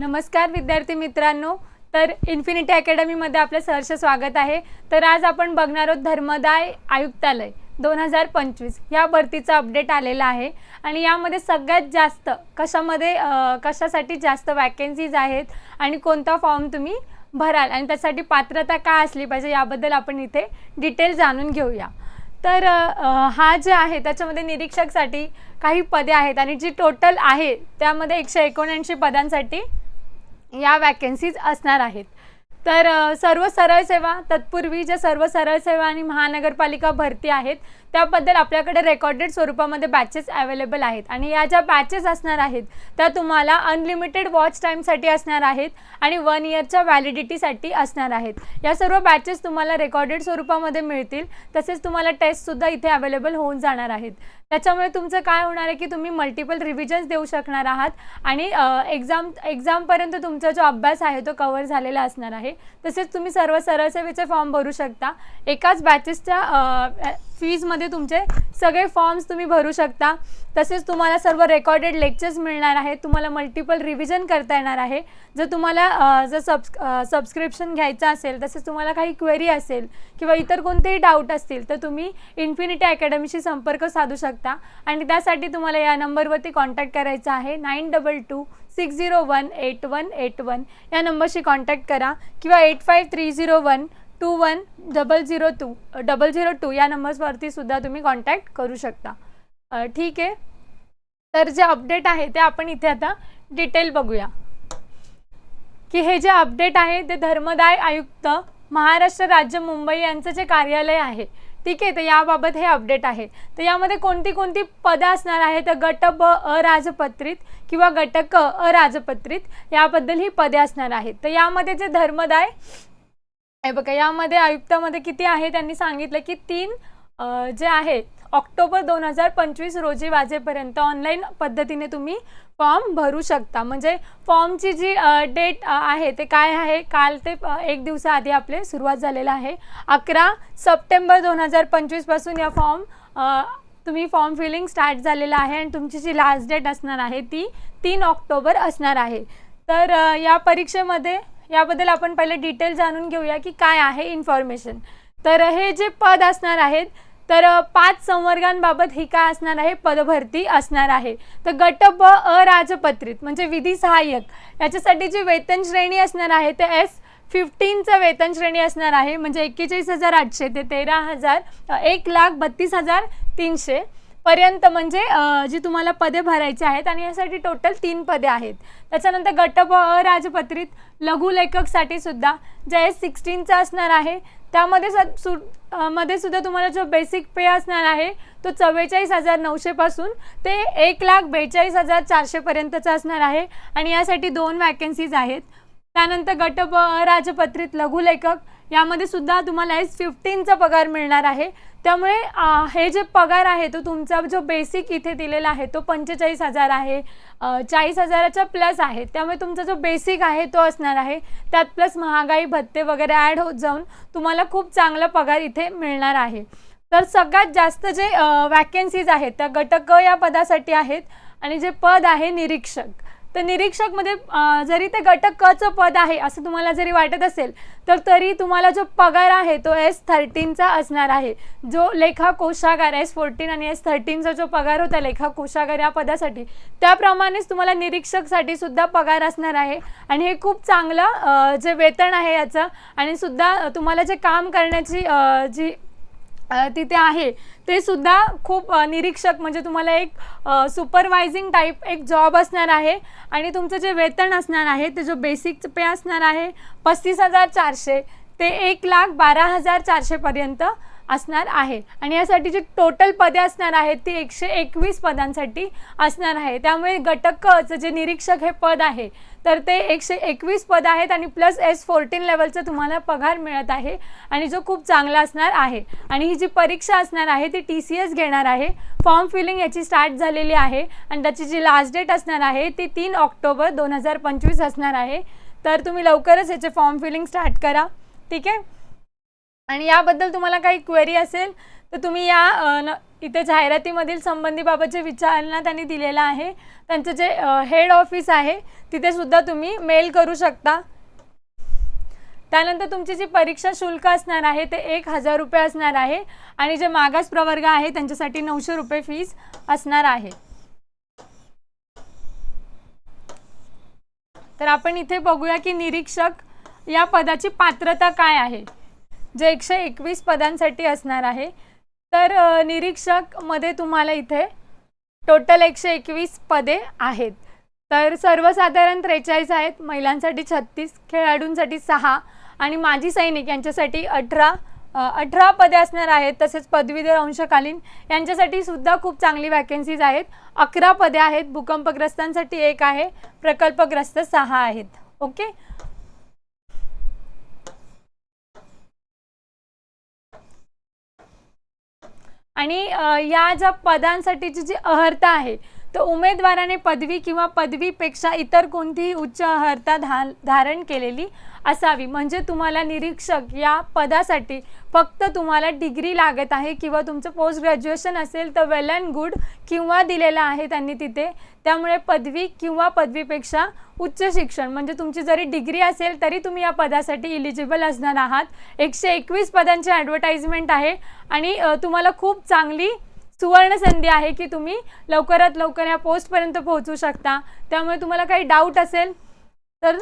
नमस्कार विद्यार्थी मित्रांनो. तर इन्फिनिटी अकॅडमीमध्ये आपलं सहर्ष स्वागत आहे. तर आज आपण बघणार आहोत धर्मदाय आयुक्तालय दोन हजार पंचवीस. या भरतीचा अपडेट आलेला आहे. आणि यामध्ये सगळ्यात जास्त कशामध्ये कशासाठी जास्त वॅकेन्सीज आहेत आणि कोणता फॉर्म तुम्ही भराल आणि त्यासाठी पात्रता काय असली पाहिजे याबद्दल आपण इथे डिटेल जाणून घेऊया. तर हा जे आहे त्याच्यामध्ये निरीक्षकसाठी काही पदे आहेत आणि जी टोटल आहे त्यामध्ये एकशे एकोणऐंशी पदांसाठी या वॅकन्सीज असणार आहेत. तर सर्व सरळ सेवा तत्पूर्वी ज्या सर्व सरळ सेवा आणि महानगरपालिका भरती आहेत त्याबद्दल आपल्याकडे रेकॉर्डेड स्वरूपामध्ये बॅचेस अवेलेबल आहेत. आणि या ज्या बॅचेस असणार आहेत त्या तुम्हाला अनलिमिटेड वॉच टाईमसाठी असणार आहेत आणि वन इयरच्या व्हॅलिडिटीसाठी असणार आहेत. या सर्व बॅचेस तुम्हाला रेकॉर्डेड स्वरूपामध्ये मिळतील. तसेच तुम्हाला टेस्टसुद्धा इथे अवेलेबल होऊन जाणार आहेत. त्याच्यामुळे तुमचं काय होणार आहे की तुम्ही मल्टिपल रिव्हिजन्स देऊ शकणार आहात. आणि एक्झाम एक्झामपर्यंत तुमचा जो अभ्यास आहे तो कवर झालेला असणार आहे. तसेच तुम्ही सर्व सरळ सेवेचे फॉर्म भरू शकता. एकाच बॅचेसच्या फीजमध्ये तुमचे सगळे फॉर्म्स तुम्ही भरू शकता. तसेच तुम्हाला सर्व रेकॉर्डेड लेक्चर्स मिळणार आहेत. तुम्हाला मल्टिपल रिव्हिजन करता येणार आहे. जर तुम्हाला जर सबस् सबस्क्रिप्शन घ्यायचं असेल तसेच तुम्हाला काही क्वेरी असेल किंवा इतर कोणतेही डाऊट असतील तर तुम्ही इन्फिनिटी अकॅडमीशी संपर्क साधू शकता. आणि त्यासाठी तुम्हाला या नंबरवरती कॉन्टॅक्ट करायचा आहे. Nine double two six zero one eight one eight one या नंबरशी कॉन्टॅक्ट करा किंवा eight five three zero one two one double zero two double zero two या नंबर्सवरती सुद्धा तुम्ही कॉन्टॅक्ट करू शकता. ठीक आहे? तर जे अपडेट आहे ते आपण इथे आता डिटेल बघूया. की हे जे अपडेट आहे ते धर्मदाय आयुक्त महाराष्ट्र राज्य मुंबई यांचं जे कार्यालय आहे ठीक आहे? तर याबाबत हे अपडेट आहे. तर यामध्ये कोणती कोणती पदं असणार आहे तर गट ब अराजपत्रित किंवा गट क अराजपत्रित याबद्दल ही पदे असणार आहेत. तर यामध्ये जे धर्मदाय हे बघा यामध्ये आयुक्तामध्ये किती आहे? त्यांनी सांगितलं की तीन जे आहे ऑक्टोबर दोन हजार पंचवीस रोजी वाजेपर्यंत ऑनलाईन पद्धतीने तुम्ही फॉर्म भरू शकता. म्हणजे फॉर्मची जी डेट आहे ते काय आहे? काल ते एक दिवसाआधी आपले सुरुवात झालेलं आहे. अकरा सप्टेंबर दोन हजार पंचवीसपासून या फॉर्म तुम्ही फॉर्म फिलिंग स्टार्ट झालेलं आहे आणि तुमची जी लास्ट डेट असणार आहे ती तीन ऑक्टोबर असणार आहे. तर या परीक्षेमध्ये याबद्दल आपण पहिले डिटेल जाणून घेऊया की काय आहे इन्फॉर्मेशन तर हे जे पद असणार आहेत तर पाच संवर्गांबाबत ही काय असणार आहे? पदभरती असणार आहे. तर गट ब अराजपत्रित म्हणजे विधी सहाय्यक याच्यासाठी जी वेतन श्रेणी असणार आहे ते एस फिफ्टीनचं वेतन श्रेणी असणार आहे. म्हणजे एक्केचाळीस हजार आठशे ते तेरा हजार एक लाख बत्तीस हजार तीनशे. पर्यंत म्हणजे जी तुम्हाला पदे भरायची आहेत आणि यासाठी टोटल तीन पदे आहेत. त्याच्यानंतर गटप अराजपत्रित लघुलेखकसाठी सुद्धा जे एस सिक्स्टीनचा असणार आहे त्यामध्ये स सु मध्ये सुद्धा तुम्हाला जो बेसिक पे असणार आहे तो चव्वेचाळीस हजार नऊशेपासून ते एक लाख बेचाळीस हजार चारशेपर्यंतचा असणार आहे आणि यासाठी दोन वॅकन्सीज आहेत. त्यानंतर गटप राजपत्रित लघुलेखक यामध्ये सुद्धा तुम्हाला एस फिफ्टीनचा पगार मिळणार आहे. त्यामुळे हे जे पगार आहे तो तुमचा जो बेसिक इथे दिलेला आहे तो पंचेचाळीस हजार आहे. चाळीस हजाराच्या प्लस आहे. त्यामुळे तुमचा जो बेसिक आहे तो असणार आहे. त्यात प्लस महागाई भत्ते वगैरे ॲड होत जाऊन तुम्हाला खूप चांगला पगार इथे मिळणार आहे. तर सगळ्यात जास्त जे वॅकन्सीज आहेत त्या गटक या पदासाठी आहेत. आणि जे पद आहे निरीक्षक. तर निरीक्षकमध्ये जरी ते गटक कचं पद आहे असं तुम्हाला जरी वाटत असेल तर तरी तुम्हाला जो पगार आहे तो एस थर्टीनचा असणार आहे. जो लेखा कोशागार एस फोर्टीन आणि एस थर्टीनचा जो पगार होता लेखा कोशागार या पदासाठी त्याप्रमाणेच तुम्हाला निरीक्षकसाठी सुद्धा पगार असणार आहे. आणि हे खूप चांगलं जे वेतन आहे याचं आणि सुद्धा तुम्हाला जे काम करण्याची जी तिथे आहे. ते सुद्धा खूप निरीक्षक म्हणजे तुम्हाला एक सुपरवायझिंग टाईप एक जॉब असणार आहे. आणि तुमचं जे वेतन असणार आहे ते जो बेसिक पे असणार आहे पस्तीस हजार चारशे ते एक लाख बारा हजार चारशेपर्यंत असणार आहे. आणि यासाठी जी टोटल पदे असणार आहेत ती एकशे एकवीस पदांसाठी असणार आहे. त्यामुळे गटकचं जे निरीक्षक हे पद आहे तर ते एकशे एकवीस पद आहेत आणि प्लस एस फोर्टीन लेवलचं तुम्हाला पगार मिळत आहे आणि जो खूप चांगला असणार आहे. आणि ही जी परीक्षा असणार आहे ती टी सी एस घेणार आहे. फॉर्म फिलिंग याची स्टार्ट झालेली आहे आणि त्याची जी लास्ट डेट असणार आहे ती तीन ऑक्टोबर दोन हजार पंचवीस असणार आहे. तर तुम्ही लवकरच याचे फॉर्म फिलिंग स्टार्ट करा. ठीक आहे? आणि याबद्दल तुम्हाला काही क्वेरी असेल तर तुम्ही या न इथे जाहिरातीमधील संबंधीबाबतचे विचारणा त्यांनी दिलेला आहे. त्यांचं जे हेड ऑफिस आहे तिथे सुद्धा तुम्ही मेल करू शकता. त्यानंतर तुमची जी परीक्षा शुल्क असणार आहे ते एक हजार रुपये असणार आहे आणि जे मागास प्रवर्ग आहे त्यांच्यासाठी नऊशे रुपये फीस असणार आहे. तर आपण इथे बघूया की निरीक्षक या पदाची पात्रता काय आहे. जे एकशे एकवीस पदांसाठी असणार आहे तर निरीक्षक निरीक्षकमध्ये तुम्हाला इथे टोटल एकशे एकवीस पदे आहेत. तर सर्वसाधारण त्रेचाळीस आहेत. महिलांसाठी छत्तीस खेळाडूंसाठी सहा आणि माजी सैनिक यांच्यासाठी अठरा अठरा पदे असणार आहेत. तसेच पदवीधर अंशकालीन यांच्यासाठी सुद्धा खूप चांगली वॅकन्सीज आहेत. अकरा पदे आहेत. भूकंपग्रस्तांसाठी एक आहे. प्रकल्पग्रस्त सहा आहेत. ओके? आणि या ज्या पदांसाठीची जी अर्हता आहे तर उमेदवाराने पदवी किंवा पदवीपेक्षा इतर कोणतीही उच्च अर्हता धा धारण केलेली असावी. म्हणजे तुम्हाला निरीक्षक या पदासाठी फक्त तुम्हाला डिग्री लागत आहे किंवा तुमचं पोस्ट ग्रॅज्युएशन असेल तर वेल अँड गुड किंवा दिलेलं आहे त्यांनी तिथे. त्यामुळे पदवी किंवा पदवीपेक्षा उच्च शिक्षण. म्हणजे तुमची जरी डिग्री असेल तरी तुम्ही या पदासाठी इलिजिबल असणार आहात. एकशे एकवीस पदांची ॲडव्हर्टाइजमेंट आहे आणि तुम्हाला खूप चांगली सुवर्ण संधी आहे की तुम्ही लवकरात लवकर या पोस्टपर्यंत पोहोचू शकता. त्यामुळे तुम्हाला काही डाऊट असेल तर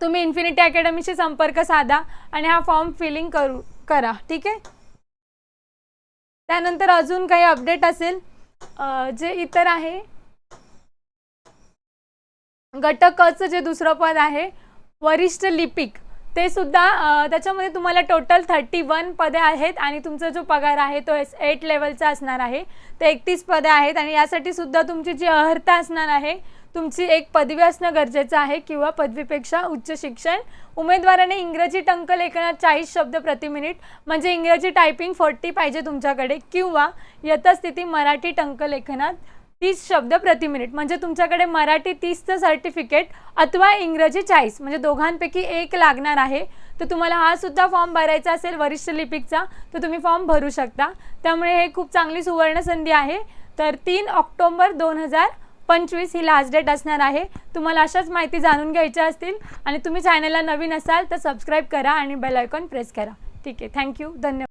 तुम्ही इन्फिनिटी अकॅडमीशी संपर्क साधा आणि हा फॉर्म फिलिंग करू करा. ठीक आहे? त्यानंतर अजून काही अपडेट असेल जे इतर आहे गटकचं जे दुसरं पद आहे वरिष्ठ लिपिक ते सुद्धा त्याच्यामध्ये तुम्हाला टोटल थर्टी वन पदे आहेत आणि तुमचा जो पगार आहे तो एस एट लेवलचा असणार आहे. ते एकतीस पदे आहेत आणि यासाठी सुद्धा तुमची जी अर्हता असणार आहे तुमची एक पदवी असणं गरजेचं आहे किंवा पदवीपेक्षा उच्च शिक्षण. उमेदवाराने इंग्रजी टंक लेखनात चाळीस शब्द प्रति मिनिट म्हणजे इंग्रजी टायपिंग फोर्टी पाहिजे तुमच्याकडे किंवा यथास्थिती मराठी टंक लेखनात तीस शब्द प्रति मिनिट. म्हणजे तुमच्याकडे मराठी तीसचं सर्टिफिकेट अथवा इंग्रजी चाळीस म्हणजे दोघांपैकी एक लागणार आहे. तर तुम्हाला हा सुद्धा फॉर्म भरायचा असेल वरिष्ठ लिपिकचा तर तुम्ही फॉर्म भरू शकता. त्यामुळे हे खूप चांगली सुवर्णसंधी आहे. तर तीन ऑक्टोंबर दोन हजार पंचवीस ही लास्ट डेट असणार आहे. तुम्हाला अशाच माहिती जाणून घ्यायच्या असतील आणि तुम्ही चॅनलला नवीन असाल तर सबस्क्राईब करा आणि बेल आयकॉन प्रेस करा. ठीक आहे. थँक्यू धन्यवाद.